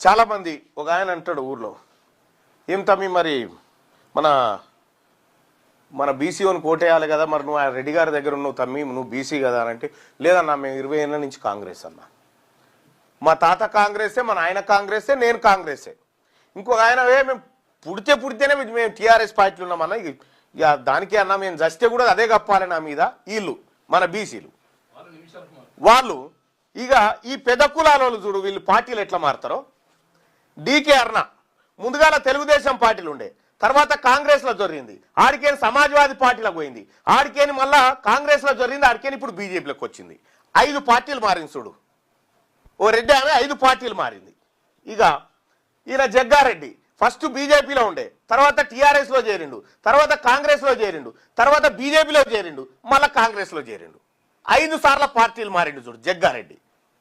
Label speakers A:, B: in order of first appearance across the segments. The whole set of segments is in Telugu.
A: చాలామంది ఒక ఆయన అంటాడు ఊర్లో ఏం తమ్మి మరి మన మన బీసీఓని కోటేయాలి కదా మరి నువ్వు ఆ రెడ్డి గారి దగ్గర ఉన్నావు తమ్మి నువ్వు బీసీ కదా అని అంటే లేదన్నా మేము ఇరవై ఏళ్ళ నుంచి కాంగ్రెస్ అన్నా. మా తాత కాంగ్రెసే మా నాయన కాంగ్రెసే నేను కాంగ్రెసే. ఇంకొక ఆయన "ఏ, మేము పుడితే పుడితేనే మేము టీఆర్ఎస్ పార్టీలు ఉన్నామన్న ఇక దానికి అన్నా మేము చస్తే కూడా అదే కప్పాలి నా మీద వీళ్ళు మన బీసీలు వాళ్ళు ఇక ఈ పెద్ద కులాల చూడు వీళ్ళు పార్టీలు ఎట్లా మారుతారో డీకే అర్ణ ముందుగాల తెలుగుదేశం పార్టీలు ఉండే తర్వాత కాంగ్రెస్లో జరిగింది ఆడికేని సమాజ్వాదీ పార్టీలకు పోయింది. ఆడికేని మళ్ళా కాంగ్రెస్లో జరిగింది ఆడికేని ఇప్పుడు బీజేపీలోకి వచ్చింది. ఐదు పార్టీలు మారింది చూడు. ఓ రెడ్డి ఆమె ఐదు పార్టీలు మారింది. ఇక ఈయన జగ్గారెడ్డి. ఫస్ట్ బీజేపీలో ఉండే. తర్వాత టీఆర్ఎస్లో చేరిండు. తర్వాత కాంగ్రెస్లో చేరిండు. తర్వాత బీజేపీలో చేరిండు. మళ్ళీ కాంగ్రెస్లో చేరిండు. ఐదు సార్ల పార్టీలు మారిండు చూడు జగ్గారెడ్డి.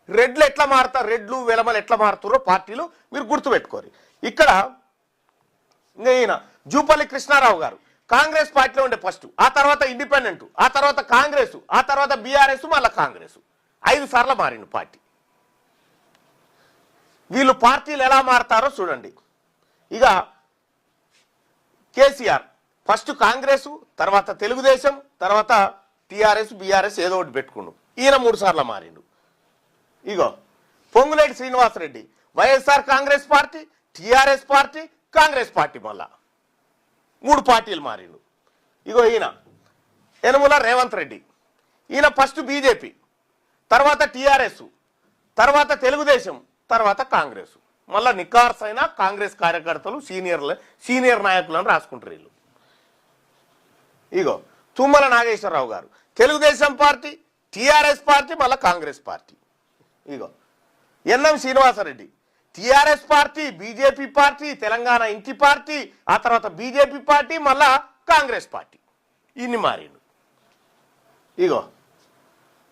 A: రెడ్లు ఎట్లా మారుతారు? రెడ్లు వెలమలు ఎట్లా మారుతారో పార్టీలు మీరు గుర్తుపెట్టుకోరు. ఇక్కడ ఈయన జూపల్లి కృష్ణారావు గారు. కాంగ్రెస్ పార్టీలో ఉండే ఫస్ట్ ఆ తర్వాత ఇండిపెండెంట్ ఆ తర్వాత కాంగ్రెస్ ఆ తర్వాత బీఆర్ఎస్ మళ్ళీ కాంగ్రెస్. ఐదు సార్లు మారిండు పార్టీ. వీళ్ళు పార్టీలు ఎలా మారతారో చూడండి. ఇక కేసీఆర్ ఫస్ట్ కాంగ్రెస్ తర్వాత తెలుగుదేశం తర్వాత టీఆర్ఎస్ బీఆర్ఎస్ ఏదో ఒకటి పెట్టుకుండు. ఈయన మూడు సార్లు మారిండు. ఇగో Ponguleti Srinivasa Reddy YSR Congress party TRS party Congress party మళ్ళా. మూడు పార్టీలు మారిండు. ఇగో ఈయన యనమల రేవంత్ రెడ్డి. ఈయన ఫస్ట్ బీజేపీ తర్వాత టీఆర్ఎస్ తర్వాత తెలుగుదేశం తర్వాత కాంగ్రెస్. మళ్ళా నికార్స్ అయిన కాంగ్రెస్ కార్యకర్తలు సీనియర్లు సీనియర్ నాయకులను రాసుకుంటారు వీళ్ళు. ఇగో తుమ్మల నాగేశ్వరరావు గారు తెలుగుదేశం పార్టీ టీఆర్ఎస్ పార్టీ మళ్ళీ కాంగ్రెస్ పార్టీ. ఇగో. NM Srinivasa Reddy. TRS party BJP party Telangana ఇంటి పార్టీ ఆ తర్వాత బీజేపీ పార్టీ మళ్ళా కాంగ్రెస్ పార్టీ. ఇన్ని మారిండు ఇగో.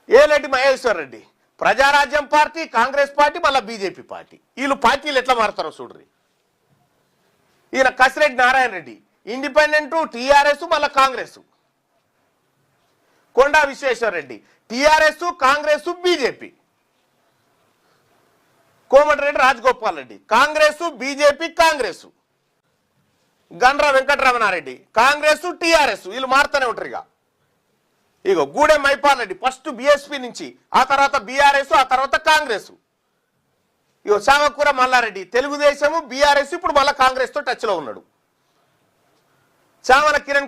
A: ఏలటి మహేశ్వర్ రెడ్డి ప్రజారాజ్యం పార్టీ కాంగ్రెస్ పార్టీ మళ్ళీ బీజేపీ పార్టీ. వీళ్ళు పార్టీలు ఎట్లా మారుతారో చూడ్రి. ఈయన కసిరెడ్డి నారాయణ రెడ్డి ఇండిపెండెంట్ టీఆర్ఎస్ మళ్ళా Congress. Konda Vishweshwar Reddy TRS Congress BJP. Komatireddy Rajagopal Reddy. Congress BJP Congress Gandra Venkataramana Reddy. Congress TRS వీళ్ళు మారుతూనే ఉంటారు ఇక. ఇగో గూడెం మైపాల్ రెడ్డి. ఫస్ట్ బీఎస్పీ నుంచి ఆ తర్వాత బీఆర్ఎస్ ఆ తర్వాత కాంగ్రెస్ ఇగో చామకూర మల్లారెడ్డి. తెలుగుదేశము బీఆర్ఎస్ ఇప్పుడు మళ్ళీ కాంగ్రెస్తో టచ్లో ఉన్నాడు. చామల కిరణ్